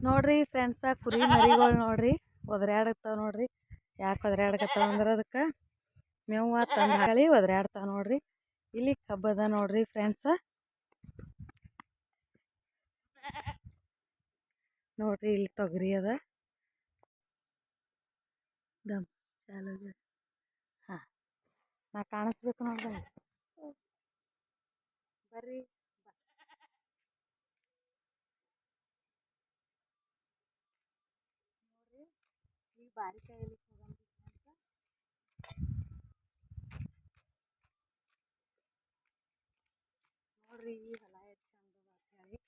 ನೋಡ್ರಿ ಫ್ರೆಂಡ್ಸ ಕುರಿ ಮರಿಗಳು ನೋಡ್ರಿ ಒದರ್ಯಾಡತ್ತಾವ ನೋಡ್ರಿ. ಯಾಕೆ ಒದ್ರಾಡಕತ್ತಾವ ಅಂದ್ರೆ ಅದಕ್ಕೆ ಮೇವು ತಂದು ಹೇಳಿ ಒದರ್ಯಾಡ್ತಾವ ನೋಡ್ರಿ. ಇಲ್ಲಿ ಕಬ್ಬದ ನೋಡ್ರಿ ಫ್ರೆಂಡ್ಸ ನೋಡ್ರಿ ಇಲ್ಲಿ ತೊಗರಿ ಅದ. ದಮ್, ಚಾಲು ಹಾಂ, ನಾ ಕಾಣಿಸ್ಬೇಕು ನೋಡ್ರಿ. ಬರ್ರಿ. ಬಾರಿ ಕಾಯಿಲಿ ನೋಡ್ರಿ ಈ ಹೊಲ ಎಷ್ಟು ಚಂದ ಹೇಳಿ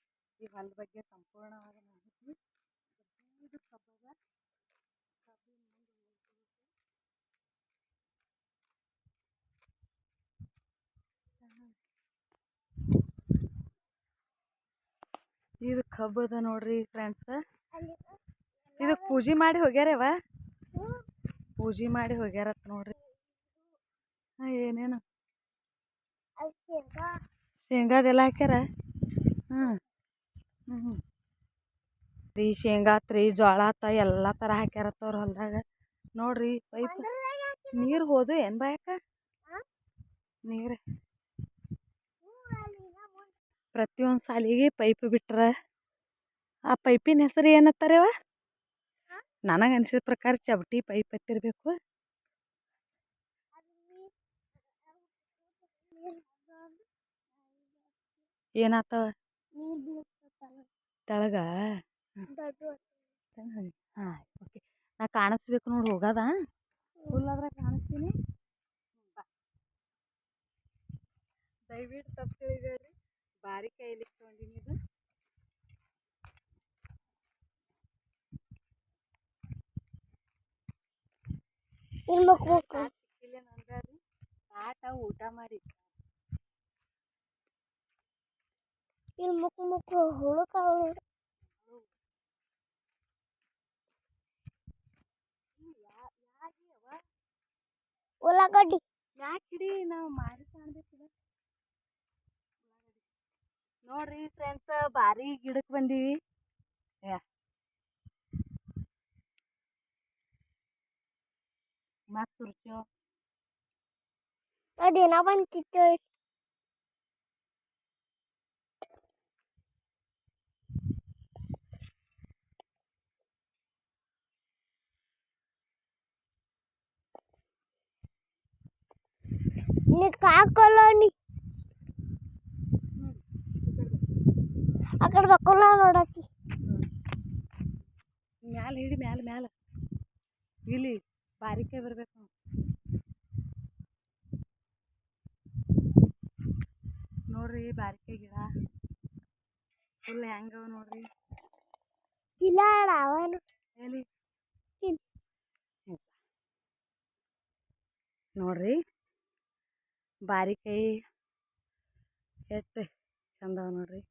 ಈ ಹೊಲದ ಬಗ್ಗೆ ಸಂಪೂರ್ಣವಾದ ಮಾಹಿತಿ. ಇದು ಕಬ್ಬದ ಕಬ್ಬಿನ ಮುಂದೆ ಇದು ಕಬ್ಬದ ನೋಡ್ರಿ ಫ್ರೆಂಡ್ಸ್ ಇದಕ್ಕೆ ಪೂಜೆ ಮಾಡಿ ಹೋಗ್ಯಾರವ ಪೂಜೆ ಮಾಡಿ ಹೋಗ್ಯಾರತ್ ನೋಡ್ರಿ. ಹಾಂ, ಏನೇನು? ಶೇಂಗಾದೆಲ್ಲ ಹಾಕ್ಯಾರ? ಹ್ಞೂ ಹ್ಞೂ ರೀ, ಶೇಂಗಾ ಆತ್ರಿ ಜೋಳ ಆತ, ಎಲ್ಲ ಥರ ಹಾಕ್ಯಾರತ್ತ ಅವ್ರ ಹೊಲ್ದಾಗ. ನೋಡ್ರಿ, ಪೈಪ್ ನೀರು ಹೋದು ಏನು ಬಾಯಕ್ಕ? ನೀರು. ಪ್ರತಿಯೊಂದು ಸಾಲಿಗೆ ಪೈಪ್ ಬಿಟ್ರ. ಆ ಪೈಪಿನ ಹೆಸರು ಏನತ್ತಾರವ ನನಗೆ ಅನ್ಸಿದ ಪ್ರಕಾರ ಚವಟಿ ಪೈಪ್ ಹತ್ತಿರ್ಬೇಕು ಏನಾತವ ತೆಳಗ ಹಾಂ ಓಕೆ ನಾ ಕಾಣಿಸ್ಬೇಕು ನೋಡಿ ಹೋಗದ ಫುಲ್ಲಾದ್ರೆ ಕಾಣಿಸ್ತೀನಿ ಬಾ ದಯವಿಟ್ಟು ತಪ್ಪು ತಿಳಿಬೇಡ್ರಿ ಭಾರಿ ಕೈಲಿಕ್ಕೆ ತೊಗೊಂಡಿನಿ ಇದು ನಂದ್ರಿ ಆಟ ಊಟ ಮಾಡಿ. ಇಲ್ಲಿ ಮುಕ್ಕು ಮುಕ್ಕು ಹುಳುಕಾವು ಉಳ್ಳಾಗಡ್ಡಿ. ಯಾಕೆ ಹಿಡಿ ನಾವು ಮಾಡಿ ಕಾಣ್ಬೇಕಿದೆ ನೋಡ್ರಿ ಫ್ರೆಂಡ್ಸ್ ಭಾರಿ ಗಿಡಕ್ಕೆ ಬಂದೀವಿ. ಮಸ್ತ್ ರುಚಿ ಅದೇನ ಬಂತಿತ್ತು ನೀ ಕಾಕಲ್ಲ ನೀ ಆ ಕಡೆ ಬಕ್ಕಲ್ಲ ನೋಡತ್ತಿ ಮ್ಯಾಲ ಹಿಡಿ ಮ್ಯಾಲ ಮ್ಯಾಲ ಇಲ್ಲಿ ಬಾರಿಕೆ ಬರ್ಬೇಕು ನೋಡ್ರಿ ಬಾರಿಕೆ ಗಿಡ. ಫುಲ್ ಹೆಂಗವ ನೋಡ್ರಿ. ಇಲ್ಲ ಅವನು. ಇಲ್ಲಿ. ನೋಡ್ರಿ. ಬಾರಿಕಾಯಿ ಎಷ್ಟು ಚಂದವ ನೋಡ್ರಿ.